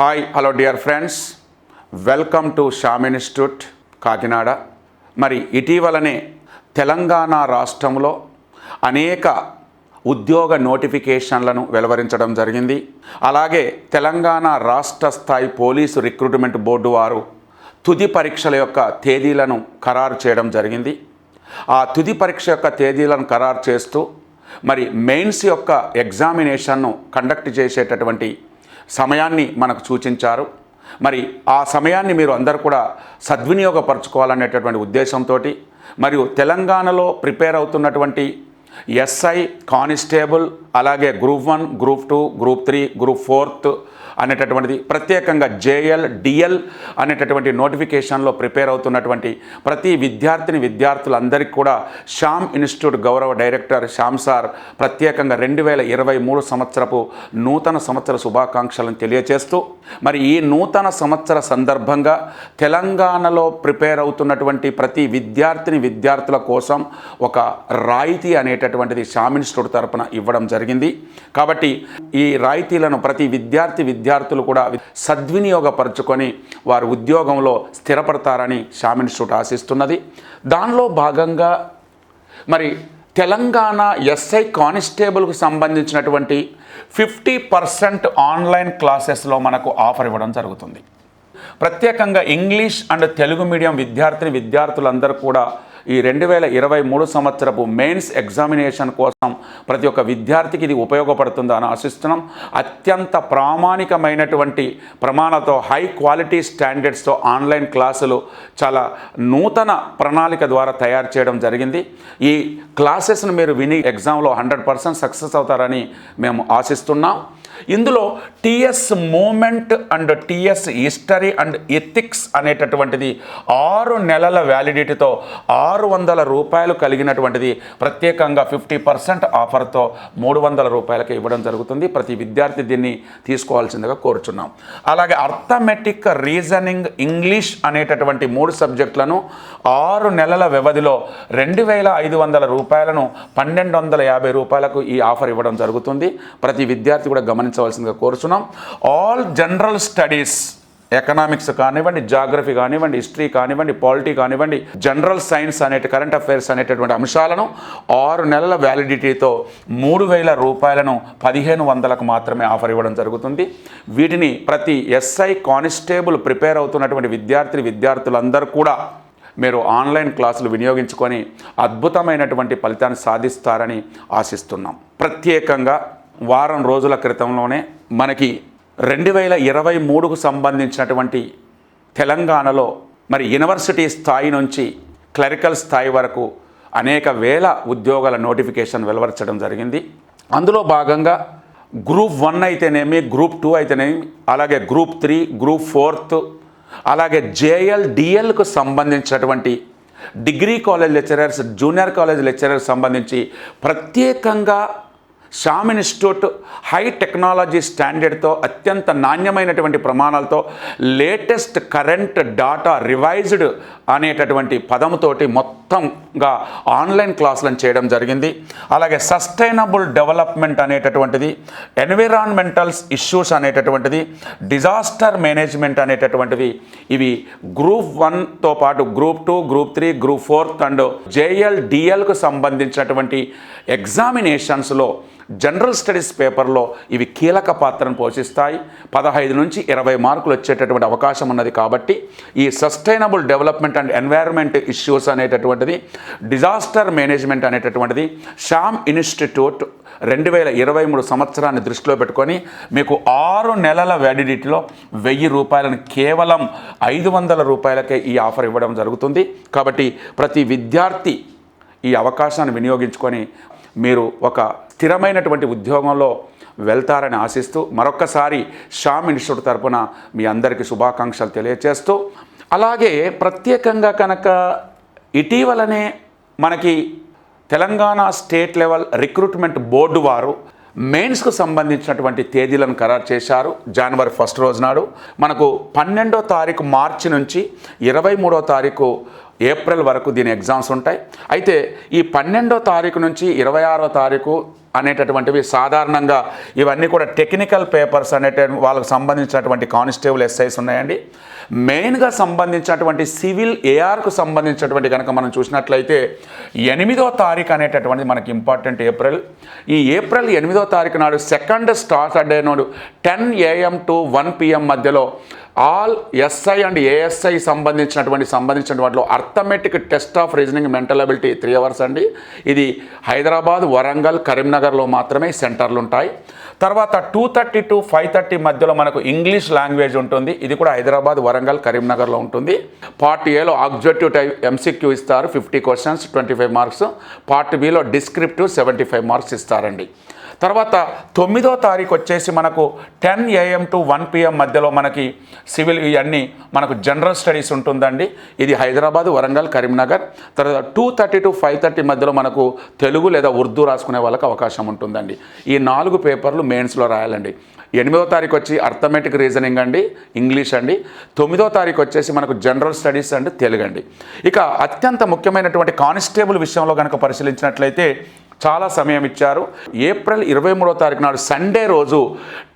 Hi hello dear friends welcome to Sham institute Kakinada. మరి ఇటీవలనే తెలంగాణ రాష్ట్రంలో అనేక ఉద్యోగ నోటిఫికేషన్లను వెలువరించడం జరిగింది. అలాగే తెలంగాణ రాష్ట్ర స్థాయి పోలీసు రిక్రూట్మెంట్ బోర్డు వారు తుది పరీక్షల యొక్క తేదీలను ఖరారు చేయడం జరిగింది. ఆ తుది పరీక్ష యొక్క తేదీలను ఖరారు చేస్తూ మరి మెయిన్స్ యొక్క ఎగ్జామినేషన్ను కండక్ట్ చేసేటటువంటి సమయాన్ని మనకు సూచించారు. మరి ఆ సమయాన్ని మీరు అందరూ కూడా సద్వినియోగపరచుకోవాలనేటటువంటి ఉద్దేశంతో మరియు తెలంగాణలో ప్రిపేర్ అవుతున్నటువంటి ఎస్ఐ కానిస్టేబుల్ అలాగే group one group two group three group fourth అనేటటువంటిది. ప్రత్యేకంగా జేఎల్ డిఎల్ అనేటటువంటి నోటిఫికేషన్లో ప్రిపేర్ అవుతున్నటువంటి ప్రతి విద్యార్థిని విద్యార్థులందరికీ కూడా శ్యామ్ ఇన్స్టిట్యూట్ గౌరవ డైరెక్టర్ శ్యామ్ సార్ ప్రత్యేకంగా రెండు వేల ఇరవై మూడు సంవత్సరపు నూతన సంవత్సర శుభాకాంక్షలను తెలియచేస్తూ మరి ఈ నూతన సంవత్సర సందర్భంగా తెలంగాణలో ప్రిపేర్ అవుతున్నటువంటి ప్రతి విద్యార్థిని విద్యార్థుల కోసం ఒక రాయితీ అనే అనేటటువంటిది శ్యామ్ ఇన్స్టిట్యూట్ తరపున ఇవ్వడం జరిగింది. కాబట్టి ఈ రాయితీలను ప్రతి విద్యార్థి విద్యార్థులు కూడా సద్వినియోగపరుచుకొని వారు ఉద్యోగంలో స్థిరపడతారని షామిన్ ఇన్స్టిట్యూట్ ఆశిస్తున్నది. దానిలో భాగంగా మరి తెలంగాణ ఎస్ఐ కానిస్టేబుల్కు సంబంధించినటువంటి ఫిఫ్టీ పర్సెంట్ ఆన్లైన్ క్లాసెస్లో మనకు ఆఫర్ ఇవ్వడం జరుగుతుంది. ప్రత్యేకంగా ఇంగ్లీష్ అండ్ తెలుగు మీడియం విద్యార్థిని విద్యార్థులందరూ కూడా ఈ రెండు వేల ఇరవై మూడు సంవత్సరపు మెయిన్స్ ఎగ్జామినేషన్ కోసం ప్రతి ఒక్క విద్యార్థికి ఇది ఉపయోగపడుతుందని ఆశిస్తున్నాం. అత్యంత ప్రామాణికమైనటువంటి ప్రమాణతో హై క్వాలిటీ స్టాండర్డ్స్తో ఆన్లైన్ క్లాసులు చాలా నూతన ప్రణాళిక ద్వారా తయారు చేయడం జరిగింది. ఈ క్లాసెస్ను మీరు విని ఎగ్జామ్లో హండ్రెడ్ పర్సెంట్ సక్సెస్ అవుతారని మేము ఆశిస్తున్నాం. ఇందులో TS movement and TS history and ethics అనేటటువంటిది ఆరు నెలల వ్యాలిడిటీతో ఆరు ఆరు వందల రూపాయలు కలిగినటువంటిది ప్రత్యేకంగా ఫిఫ్టీ పర్సెంట్ ఆఫర్తో మూడు వందల రూపాయలకి ఇవ్వడం జరుగుతుంది. ప్రతి విద్యార్థి దీన్ని తీసుకోవాల్సిందిగా కోరుచున్నాం. అలాగే అర్థమెటిక్ రీజనింగ్ ఇంగ్లీష్ అనేటటువంటి మూడు సబ్జెక్టులను ఆరు నెలల వ్యవధిలో రెండు వేల ఐదు వందల రూపాయలను పన్నెండు వందల యాభై రూపాయలకు ఈ ఆఫర్ ఇవ్వడం జరుగుతుంది. ప్రతి విద్యార్థి కూడా గమనించవలసిందిగా కోరుచున్నాం. ఆల్ జనరల్ స్టడీస్ ఎకనామిక్స్ కానివ్వండి జాగ్రఫీ కానివ్వండి హిస్టరీ కానివ్వండి పాలిటీ కానివ్వండి జనరల్ సైన్స్ అనేటి కరెంట్ అఫైర్స్ అనేటటువంటి అంశాలను ఆరు నెలల వ్యాలిడిటీతో మూడు వేల రూపాయలను పదిహేను వందలకు మాత్రమే ఆఫర్ ఇవ్వడం జరుగుతుంది. వీటిని ప్రతి ఎస్ఐ కానిస్టేబుల్ ప్రిపేర్ అవుతున్నటువంటి విద్యార్థి విద్యార్థులందరూ కూడా మీరు ఆన్లైన్ క్లాసులు వినియోగించుకొని అద్భుతమైనటువంటి ఫలితాన్ని సాధిస్తారని ఆశిస్తున్నాం. ప్రత్యేకంగా వారం రోజుల క్రితంలోనే మనకి రెండు వేల ఇరవై మూడుకు సంబంధించినటువంటి తెలంగాణలో మరి యూనివర్సిటీ స్థాయి నుంచి క్లరికల్ స్థాయి వరకు అనేక వేల ఉద్యోగాల నోటిఫికేషన్ వెలువరచడం జరిగింది. అందులో భాగంగా గ్రూప్ వన్ అయితేనేమి గ్రూప్ టూ అయితేనేమి అలాగే గ్రూప్ త్రీ గ్రూప్ ఫోర్త్ అలాగే జేఎల్ డిఎల్కు సంబంధించినటువంటి degree college lecturers junior college lecturers సంబంధించి ప్రత్యేకంగా షామ్ ఇన్స్టిట్యూట్ హై టెక్నాలజీ స్టాండర్డ్తో అత్యంత నాణ్యమైనటువంటి ప్రమాణాలతో లేటెస్ట్ కరెంట్ డాటా రివైజ్డ్ అనేటటువంటి పదముతోటి మొత్తంగా ఆన్లైన్ క్లాసులను చేయడం జరిగింది. అలాగే సస్టైనబుల్ డెవలప్మెంట్ అనేటటువంటిది ఎన్విరాన్మెంటల్స్ ఇష్యూస్ అనేటటువంటిది డిజాస్టర్ మేనేజ్మెంట్ అనేటటువంటివి. ఇవి గ్రూప్ వన్తో పాటు group two group three group fourth and JL డిఎల్కు సంబంధించినటువంటి ఎగ్జామినేషన్స్లో జనరల్ స్టడీస్ పేపర్లో ఇవి కీలక పాత్రను పోషిస్తాయి. పదహైదు నుంచి ఇరవై మార్కులు వచ్చేటటువంటి అవకాశం ఉన్నది కాబట్టి ఈ sustainable development and environment issues అనేటటువంటిది డిజాస్టర్ మేనేజ్మెంట్ అనేటటువంటిది షామ్ ఇన్స్టిట్యూట్ రెండు వేల ఇరవై మూడు సంవత్సరాన్ని దృష్టిలో పెట్టుకొని మీకు ఆరు నెలల వ్యాలిడిటీలో వెయ్యి రూపాయలను కేవలం ఐదు వందల రూపాయలకే ఈ ఆఫర్ ఇవ్వడం జరుగుతుంది. కాబట్టి ప్రతి విద్యార్థి ఈ అవకాశాన్ని వినియోగించుకొని మీరు ఒక స్థిరమైనటువంటి ఉద్యోగంలో వెళ్తారని ఆశిస్తూ మరొక్కసారి షామ్ ఇన్స్టిట్యూట్ తరపున మీ అందరికీ శుభాకాంక్షలు తెలియచేస్తూ అలాగే ప్రత్యేకంగా కనుక ఇటీవలనే మనకి Telangana state level recruitment board వారు మెయిన్స్కు సంబంధించినటువంటి తేదీలను ఖరారు చేశారు జనవరి ఫస్ట్ రోజు నాడు. మనకు పన్నెండో తారీఖు మార్చి నుంచి ఇరవై మూడో తారీఖు ఏప్రిల్ వరకు దీని ఎగ్జామ్స్ ఉంటాయి. అయితే ఈ పన్నెండో తారీఖు నుంచి ఇరవై ఆరో తారీఖు అనేటటువంటివి. సాధారణంగా ఇవన్నీ కూడా టెక్నికల్ పేపర్స్ అనేట వాళ్ళకు సంబంధించినటువంటి కానిస్టేబుల్ ఎస్ఐస్ ఉన్నాయండి. మెయిన్గా సంబంధించినటువంటి సివిల్ ఏఆర్కు సంబంధించినటువంటి కనుక మనం చూసినట్లయితే ఎనిమిదో తారీఖు అనేటటువంటిది మనకి ఇంపార్టెంట్ ఏప్రిల్. ఈ ఏప్రిల్ ఎనిమిదో తారీఖు నాడు సెకండ్ సాటర్డే నాడు ten AM to one PM మధ్యలో ఆల్ ఎస్ఐ అండ్ ఏఎస్ఐ సంబంధించినటువంటి సంబంధించిన వాటిలో arithmetic test of reasoning mental ability three hours అండి. ఇది హైదరాబాద్ వరంగల్ కరీంనగర్ నగర్లో మాత్రమే సెంటర్లు ఉంటాయి తర్వాత two thirty to five thirty మధ్యలో మనకు ఇంగ్లీష్ లాంగ్వేజ్ ఉంటుంది. ఇది కూడా హైదరాబాద్ వరంగల్ కరీంనగర్లో ఉంటుంది. పార్ట్ ఏలో ఆబ్జెక్టివ్ టైప్ ఎంసీక్యూ ఇస్తారు fifty questions twenty five marks part below descriptive seventy five marks ఇస్తారండి. తర్వాత తొమ్మిదో తారీఖు వచ్చేసి మనకు ten AM to one PM మధ్యలో మనకి సివిల్ ఇవన్నీ మనకు జనరల్ స్టడీస్ ఉంటుందండి. ఇది హైదరాబాద్ వరంగల్ కరీంనగర్. తర్వాత two thirty to five thirty మధ్యలో మనకు తెలుగు లేదా ఉర్దూ రాసుకునే వాళ్ళకి అవకాశం ఉంటుందండి. ఈ నాలుగు పేపర్లు మెయిన్స్లో రాయాలండి. ఎనిమిదో తారీఖు వచ్చి అర్థమెటిక్ రీజనింగ్ అండి ఇంగ్లీష్ అండి. తొమ్మిదో తారీఖు వచ్చేసి మనకు జనరల్ స్టడీస్ అండి తెలుగు అండి. ఇక అత్యంత ముఖ్యమైనటువంటి కానిస్టేబుల్ విషయంలో కనుక పరిశీలించినట్లయితే చాలా సమయం ఇచ్చారు. ఏప్రిల్ ఇరవై మూడో తారీఖు నాడు సండే రోజు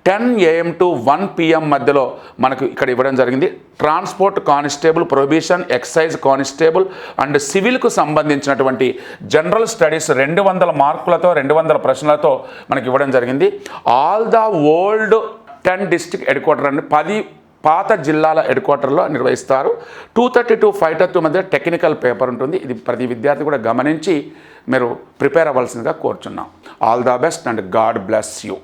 ten AM to one PM మధ్యలో మనకు ఇక్కడ ఇవ్వడం జరిగింది. Transport constable prohibition excise constable and సివిల్కు సంబంధించినటువంటి జనరల్ స్టడీస్ రెండు వందల మార్కులతో రెండు వందల ప్రశ్నలతో మనకి ఇవ్వడం జరిగింది. All the old ten district headquarter అండి పది పాత జిల్లాల హెడ్ క్వార్టర్లో నిర్వహిస్తారు. Two thirty to five thirty మధ్య టెక్నికల్ పేపర్ ఉంటుంది. ఇది ప్రతి విద్యార్థి కూడా గమనించి మీరు ప్రిపేర్ అవ్వాల్సిందిగా కోరుచున్నాం. All the best and God bless you